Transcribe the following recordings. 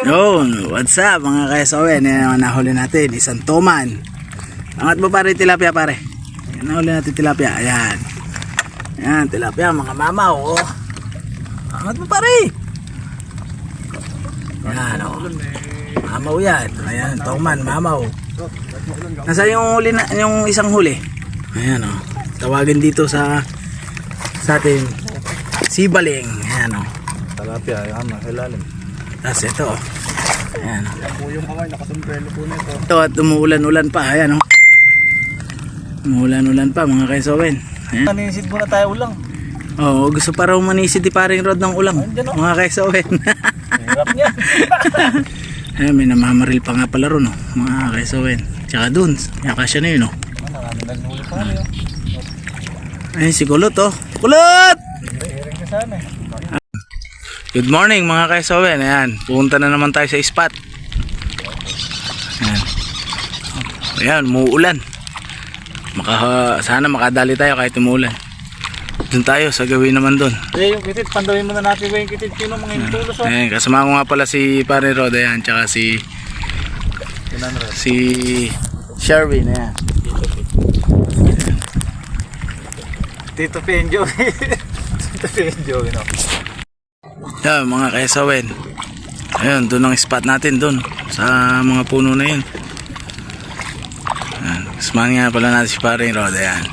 Yun, what's up mga kaisawen? Yan ang nahuli natin, isang toman. Angat mo pare tilapia pare. Yan nahuli natin tilapia, ayan. Ayan, tilapia mga mamaw. Oh. Angat mo pare. Yan oh. Mamaw yan. Ayan, toman, mamaw. Nasa yung huli na, yung isang huli? Ayan oh. Tawagin dito sa sa atin sibaling. Ayan oh. Talapia, yan, ilalim. Tapos ito oh. Ayan oh. Yan po yung kamay, po nito. Ito at umuulan-ulan pa. Ayan oh. Umuulan-ulan pa mga kaisawen. Ayan. Nanisid muna tayo ulang. Oo, gusto pa raw manisid di paring rod ng ulang. Andyan, oh. Mga kaisawen. Hirap niya. Ayan, may namamaril pa nga pala ron oh. Mga kaisawen. Tsaka dun, yaka siya na yun oh. Marami nagnuli pa rin. Ayan si Kulot oh. Kulot! Hiring ka sana eh. Good morning mga kaisawen. Ayan, pupunta na naman tayo sa spot. Ayan. Ayan, muulan. Maka, sana makadali tayo kahit umuulan. Doon tayo sa gawin naman doon. Eh, yung kitit, pandawin muna natin ba yung kitit sino mga intulos oh. Ayan, kasama ko nga pala si Pare Rod, ayan, tsaka si, si Sherwin, ayan. Tito Penjo. Tito Penjo, you know. Yan, mga kaisawen. Ayun, doon ang spot natin doon, sa mga puno na yun. Ayan, kasama nga pala natin si Pare Rod, ayan.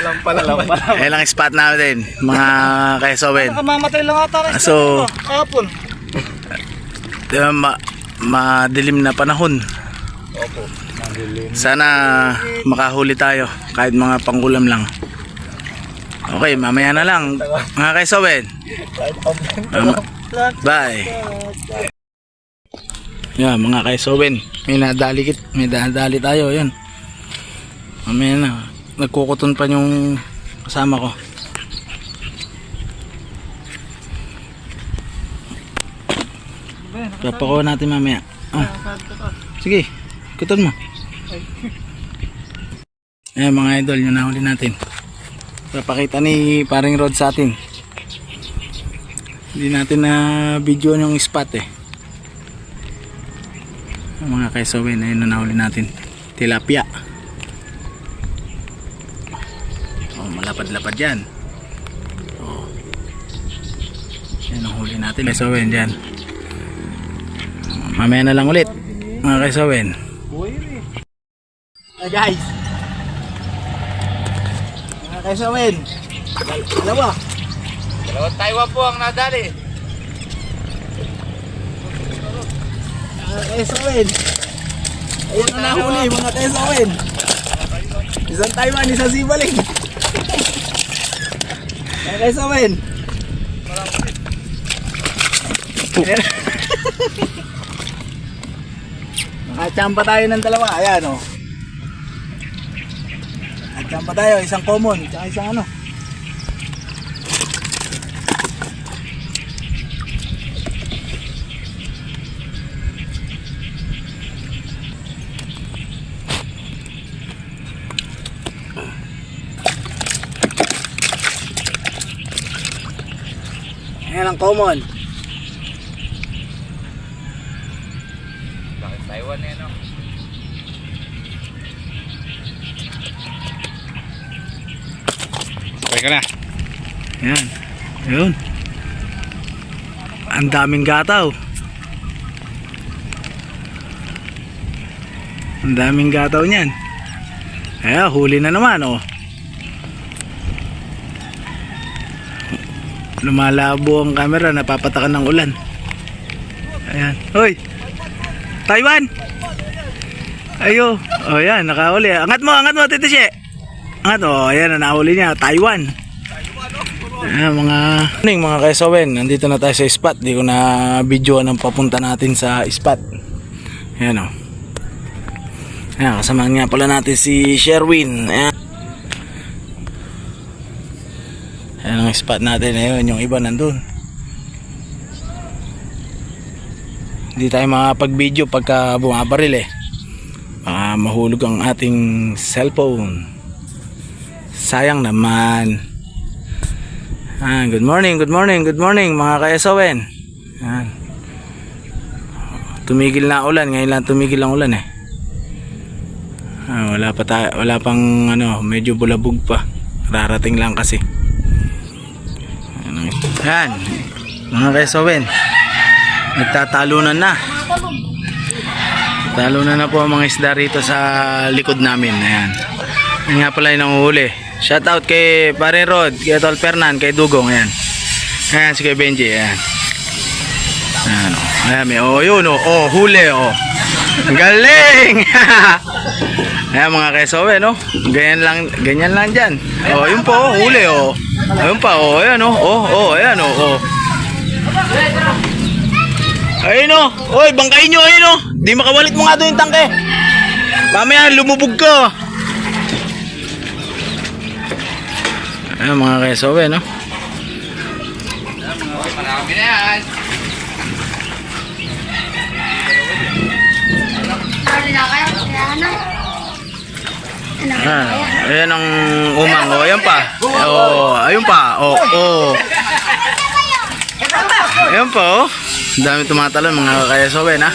Alam pala, alam pala. Ayan ang spot natin, mga kaisawen. Nakamamatay lang ata na So- Kahapon. Di ba, ma madilim na panahon. Opo. Madilim. Sana makahuli tayo, kahit mga pangkulam lang. Okay, mamaya na lang, mga Mama- lang. Bye. Yan, mga kaisawen. May nadali, kit, may nadali tayo, yun. Mamaya na. Nagkukuton pa yung kasama ko. Papakuha natin mamaya. Ah, sige, kuton mo. Ayan mga idol, yun nahuli natin. Papakita ni paring Rod sa atin. Hindi natin na video yung spot eh. Ang mga kaisawin, ayun na nahuli natin. Tilapia. Oh, malapad-lapad yan. Oh. Yan ang huli natin. Kaisawin dyan. Mamaya na lang ulit. Mga kaisawin. Buhay guys. Mga kaisawin. Dalawa. Dalawang Taiwan po ang nadali. Mga kaisawin. Ayun na nahuli mga kaisawin. Isang Taiwan, isang sibaling. Mga kaisawin. Ayan. Nakachamba tayo ng dalawa. Ayan o. Oh. Nakachamba tayo. Isang common. Tsaka isang ano. Ayan ang common. Bakit Taiwan eh no? Okay ka na. Ayan. Ayun. Ang daming gataw. Ang daming gataw niyan. Ayan, huli na naman oh. Lumalabo ang camera, napapatakan ng ulan. Ayan. Hoy! Taiwan! Ayo. Oh, yan, nakahuli. Angat mo, angat mo, Tito Oh, ayan, nahuli niya. Taiwan. Ayan, mga... Morning, mga kaisawen. Nandito na tayo sa spot. Di ko na video ang papunta natin sa spot. Ayan, oh. Ayan, kasama nga pala natin si Sherwin. Ayan. Ayan ang spot natin. Ayun, yung iba nandun. Hindi tayo makapag-video pagka bumabaril eh. Baka mahulog ang ating cellphone. Sayang naman. Ah, good morning, good morning, good morning mga ka-SON. Yan. Tumigil na ulan, ngayon lang tumigil ang ulan eh. Ah, wala pa tayo, wala pang ano, medyo bulabog pa. Rarating lang kasi. Ano, Yan. Mga ka-SON. Nagtatalunan na. Talunan na po ang mga isda rito sa likod namin. Ayan. Yan nga pala yung nanguhuli. Shout out kay Pare Rod, kay Tol Fernan, kay Dugong. Ayan. Ayan si kay Benji. Ayan. Ayan. oh. Ayan may oh yun oh. Oh huli oh. Galing! Ayan mga kesowe no. Ganyan lang, ganyan lang dyan. Oh yun po oh, huli oh. Ayun pa oh. Ayan oh. Oh oh ayan oh. oh. Ayun oh. Oy bangkain nyo ayun oh. Di makawalit mo nga doon yung tangke. Mamaya lumubog ka. Ayan mga kesowe no. Ano na na. Na Ah, ayan ang umang. Oh, ayan pa. Oh, ayun pa. Oh, oh. Ayan pa, oh. Ang dami tumatalon mga kayasowen, ha?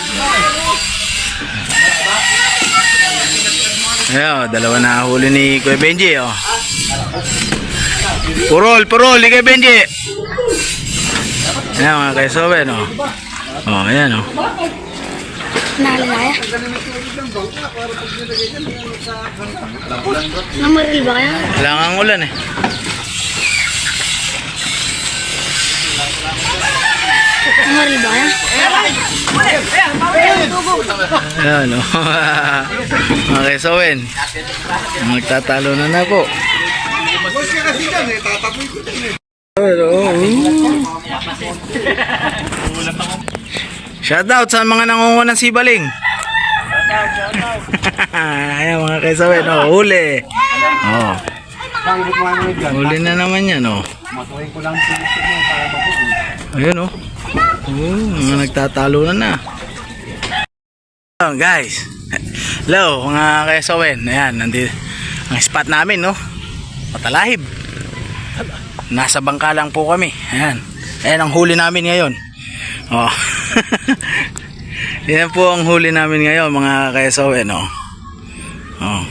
Ayan, dalawa na huli ni Kuya Benji, oh. Purol, purol, Kuya Benji. Ayan mga kayasowen, oh. Oh, ayan, oh. Naalala kaya? Namaril ba kaya? Wala nga ang ulan, eh. Namaril ba kaya? Ayan, oh. mga kayasowen. Magtatalo na na po. Shout out sa mga nangunguha ng sibaling. Ayan mga kaisawin, oh, huli. Oh, huli na naman yan, oh. Ayun, oh. Oh, mga nagtatalo na na. Oh, guys. Hello, mga kaisawin. Ayan, nandito. Ang spot namin, no? Patalahib. Nasa bangka lang po kami. Ayan. Ayan ang huli namin ngayon. Oh. Yan po ang huli namin ngayon mga kaesowen. Oh. Oh.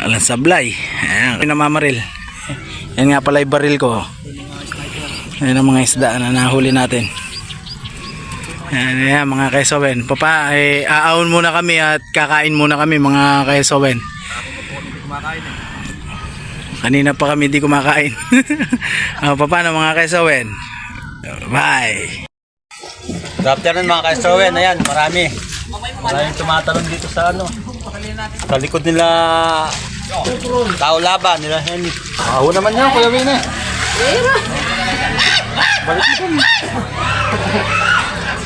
Alang sablay. Ayan. Namamaril. Yan nga pala yung baril ko. Ayan ang mga isda na nahuli natin. Ayan, ayan mga kaesowen. Papa, eh, aahon muna kami at kakain muna kami mga kaesowen. Kanina pa kami di kumakain. uh, paano mga kaisawen? Bye! Good afternoon mga ka-Estrowen. Ayan, marami. Maraming tumatalon dito sa ano. Sa likod nila tao laban nila Henry. Ako naman yan, Kuya Win eh. Balik.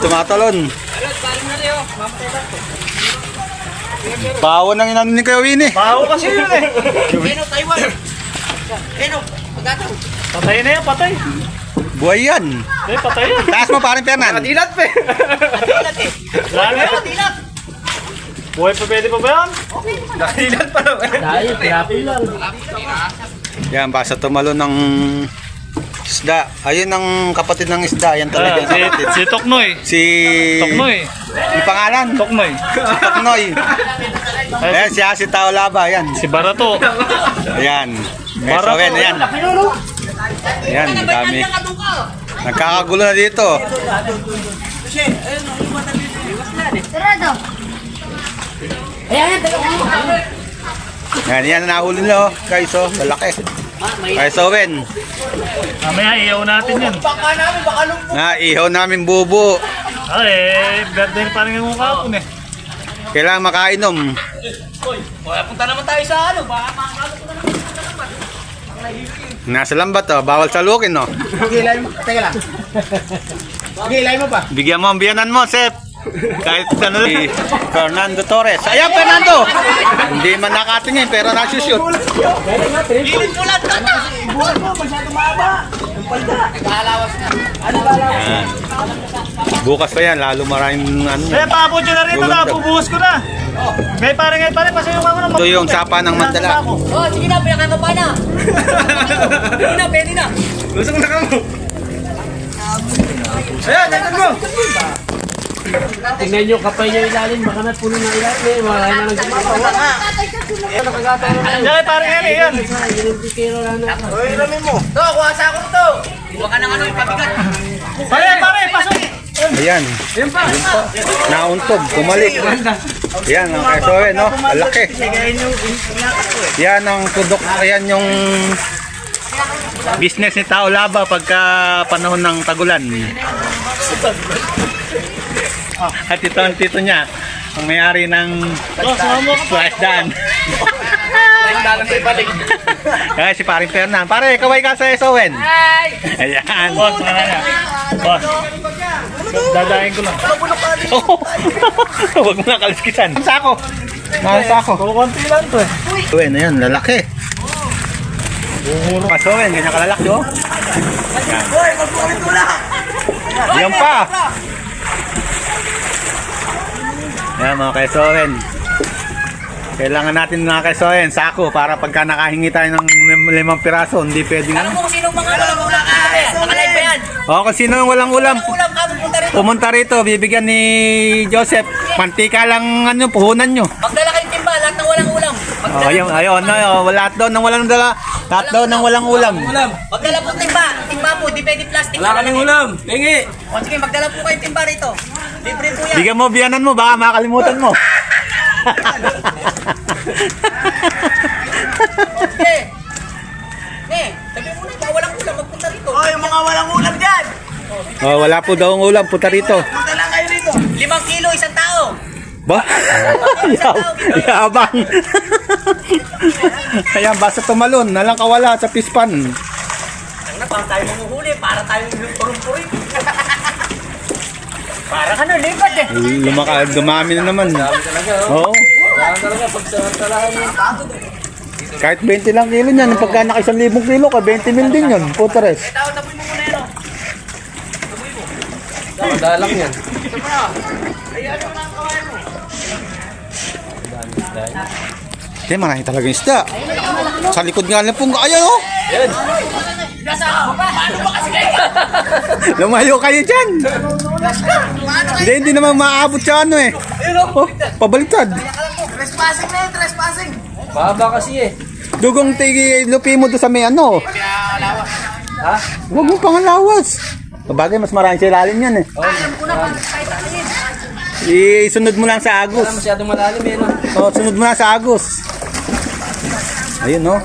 tumatalon. Bawo nang inano ni Kuya Winnie. Baho kasi yun eh. Patay na yan, patay. Buhay yan. Eh, patay yan. Taas mo paring Fernan. Dilat pa eh. Wala na yan. Buhay pa pwede pa ba yan? Nakadilat pa naman. Dahil, tinapin lang. Yan, basta tumalo ng isda. Ayun ang kapatid ng isda. Yan talaga yung si, kapatid. si Toknoy. Si... Toknoy. Yung pangalan? Toknoy. Si Toknoy. Ayan, siya si Tao Laba. Ayan. Si Barato. Ayan. Barato. Ayan. Ayan, ang dami. Nagkakagulo na dito. Sarado. Ayan, Ayan, yan nahuli nila, oh. guys, oh. Lalaki. Guys, Owen. Mamaya iyaw natin yan. Na, ihaw namin bubo. Ah eh, birthday pa rin yung kapon eh. Kailangan makainom. Punta naman tayo sa ano, baka makakalo ko na Nasa lambat oh, bawal salukin no. Pagilay mo. Teka lang. Pagilay mo pa. Bigyan mo ang biyanan mo, Sep. Kahit ano si Fernando Torres. Ayan, Fernando! Hindi man nakatingin, pero nagsushoot. Ayan. Bukas pa yan, lalo maraming ano. Eh, paabot yun na rito na, bubuhos ko na. May pare ngayon pare, pasayong ako na. Ito yung sapa ng Mandala. Oh, sige na, pinakain ka pa na. Sige na, pwede na. Lusong na ka mo. Ayan, natin mo. Tingnan nyo, kapay nyo ilalim, baka na puno na ilalim, eh, wala na nang gumagawa. Yan, pare ngayon eh, yan. Ginempikero na na. To, kuha sa ako to. Huwag ka nang ano yung pabigat. Pare, pare, pasok. Ayan. Yun pa. Nauntog, kumalik. Yan, ang keso eh, no? Alaki. Yan ang product, ayan yung business ni Tao Laba pagka panahon ng tagulan. At ito ang tito niya, ang may-ari ng Splash Dan. Kaya si Paring Fernan. Pare, kaway ka sa SON. Ayan. Boss, mga na. Boss. Dadahin ko lang. Oo. Huwag mo na kaliskisan. Sako. Mga sako. Kukunti lang to eh. Uy, na yan, lalaki. Pasowen, ganyan kalalaki, oh. Yan. Yan pa. Yan, mga kaisowen. Kailangan natin mga kaisowen, sako, para pagka nakahingi tayo ng lim- limang piraso, hindi pwedeng Alam ano. mo kung sino mga ano, mga kaya. Mga live ba yan? O, kung sino ang walang ulam, Ulam ka, rito. pumunta rito, bibigyan ni Joseph. Mantika lang, ano, puhunan nyo. Magdala kayong timba, lahat ng walang ulam. Oh, ayun, ayun, no, oh, lahat daw ng walang dala, lahat daw ng walang ulam. Magdala po timba. Timba po, di pwede plastic. Wala kaming ulam, tingi. O sige, magdala po kayong timba rito. Libre po yan. Bigyan mo biyanan mo, baka makalimutan mo. Okay. Ne, sabi mo na, walang ulam, magpunta rito. Oh, yung mga walang ulam dyan. oh, wala po daw ang ulam, puta rito. Punta lang kayo rito. Limang kilo, isang tao. Ba? Yab- Yabang. Ayan, basta tumalon, nalang kawala sa pispan. Ang na, parang tayo manguhuli, para tayo yung purong-purin. para ka na, lipat eh. Lumaka, dumami na naman. Oo. Kahit 20 lang kilo niyan, pagka naka 1,000 kilo ka, 20 mil din yun, putres. Muna yan, yan. Kaya marami talaga yung isda. Sa likod nga lang pong, ayan oh! Lumayo kayo dyan! Hindi, hindi naman maaabot sa ano eh. Oh, pabaliktad. Trespassing na yun, trespassing. Baba kasi eh. Dugong tigi lupi mo doon sa may ano. Ha? Huwag mo pangalawas. Bagay, mas marami sa ilalim yan eh. Isunod mo lang sa Agos. Masyadong malalim eh, no? Oh, sunod mo lang sa Agos. Ayun no.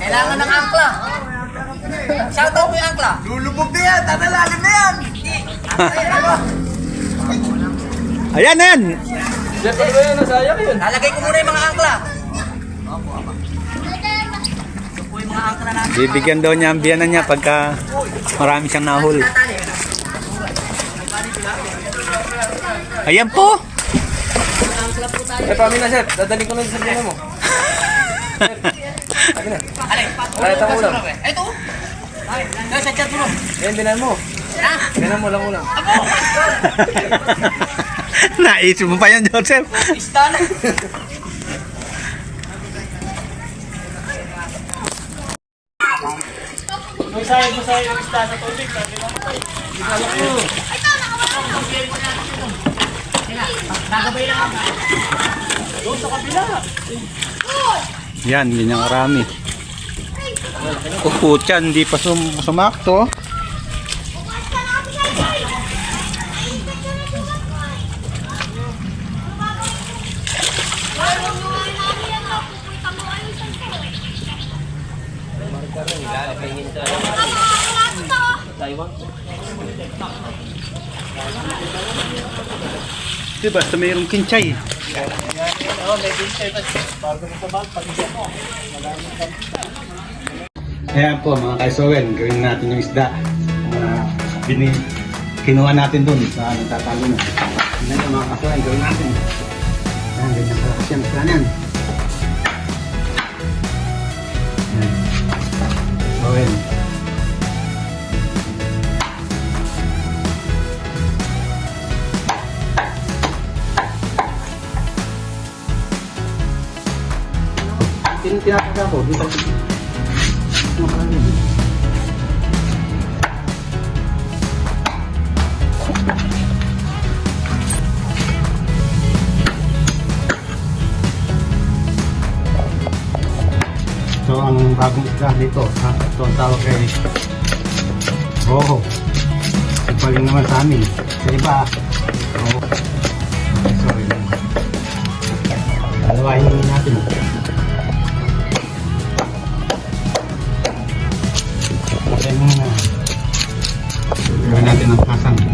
Kailangan ng angkla. Shout out mo yung angkla. Lulubog na yan, tatalalim na yan. Ayan na yan. Jeff, ano ba yun? Nasayang yun. Lalagay ko muna yung mga angkla. Bibigyan daw niya ang biyanan niya pagka marami siyang. Tatali. Ayan po. Eh, pami na, Chef. Dadaling ko na sa biyanan mo. Alay. Wala itang ulam. Ito. Ay, sa chat mo. Eh, binan mo. Binan mo lang ulam. Naisip mo pa yan, Joseph. Istan. Mo sa yung isda sa tubig. Sabi mo. Yan, ganyan karami. Kuputya, hindi pa sum sumakto. Di basta mayroong kinchay. Ayan po mga kaisowen, gawin natin yung isda na bini, kinuha natin dun sa nagtatalo na. Yan yung mga kaisowen, gawin natin. Ayan, ganyan kasi ang isda yan. Ayan. Kaisowen. Tinataga ko, dito. Yun? So, ang bagong isda dito, ha? Ito ang tawag kay Roho. Ipaling naman sa amin. Sa iba, Roho. So, yun. Dalawahin natin. Gawin natin ang pasang. Tuloy.